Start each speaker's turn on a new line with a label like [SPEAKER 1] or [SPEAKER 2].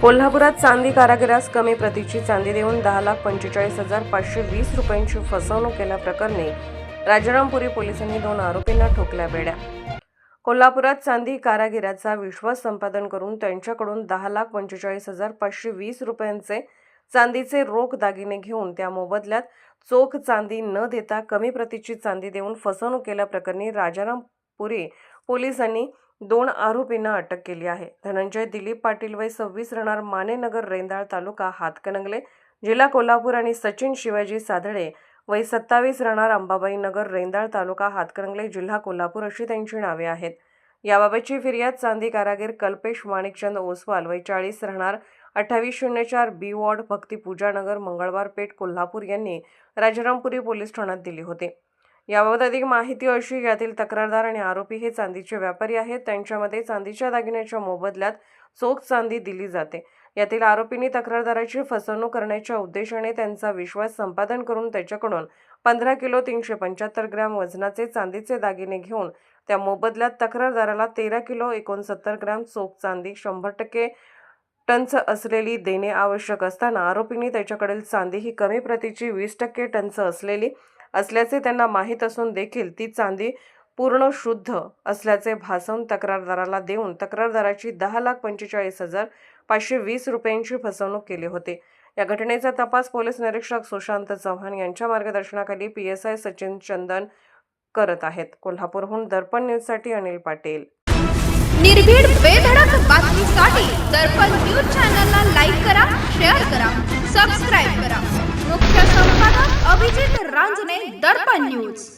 [SPEAKER 1] कोल्हापुरात चांदी कारागिरास कमी प्रतीची चांदी देऊन दहा लाख पंचेचाळीस हजार पाचशे वीस रुपयांची फसवणूक केल्याप्रकरणी राजारामपुरी पोलिसांनी दोन आरोपींना ठोकल्या बेड्या. कोल्हापुरात चांदी कारागिराचा विश्वास संपादन करून त्यांच्याकडून दहा लाख पंचेचाळीस हजार पाचशे वीस रुपयांचे चांदीचे रोख दागिने घेऊन त्या मोबदल्यात चोख चांदी न देता कमी प्रतीची चांदी देऊन फसवणूक केल्याप्रकरणी राजारामपुरी पोलिसांनी दोन आरोपींना अटक केली आहे. धनंजय दिलीप पाटील वय सव्वीस राहणार मानेनगर रेंदाळ तालुका हातकणंगले जिल्हा कोल्हापूर आणि सचिन शिवाजी साधळे वय सत्तावीस राहणार अंबाबाई नगर रेंदाळ तालुका हातकणंगले जिल्हा कोल्हापूर अशी त्यांची नावे आहेत. याबाबतची फिर्याद चांदी कारागीर कल्पेश माणिकचंद ओसवाल वय चाळीस राहणार अठ्ठावीस शून्य चार बी वॉर्ड भक्ती पूजानगर मंगळवार पेठ कोल्हापूर यांनी राजारामपुरी पोलीस ठाण्यात दिली होती. याबाबत अधिक माहिती अशी यातील तक्रारदार आणि आरोपी हे चांदीचे व्यापारी आहेत. त्यांच्यामध्ये चांदीच्या दागिन्याच्या मोबदल्यात चोख चांदी दिली जाते. यातील आरोपींनी तक्रारदाराची फसवणूक करण्याच्या उद्देशाने त्यांचा विश्वास संपादन करून त्याच्याकडून पंधरा किलो तीनशे पंच्याहत्तर ग्रॅम वजनाचे चांदीचे दागिने घेऊन त्या मोबदल्यात तक्रारदाराला तेरा किलो एकोणसत्तर ग्रॅम चोख चांदी शंभर टक्के टंच असलेली देणे आवश्यक असताना आरोपींनी त्याच्याकडील चांदी ही कमी प्रतीची वीस टक्के टंच असलेली असल्याचे त्यांना माहीत असून देखील ती चांदी पूर्ण शुद्ध असल्याचे भासवून तक्रारदाराला देऊन तक्रारदाराची दहा लाख पंचेचाळीस हजार पाचशे वीस रुपयांची फसवणूक केली होती. या घटनेचा तपास पोलीस निरीक्षक सुशांत चव्हाण यांच्या मार्गदर्शनाखाली P S I Sachin Chandan करत आहेत. कोल्हापूरहून दर्पण न्यूजसाठी अनिल पाटील.
[SPEAKER 2] निर्भीड बेधडक बातमीसाठी सबस्क्राईब दर्पण न्यूज.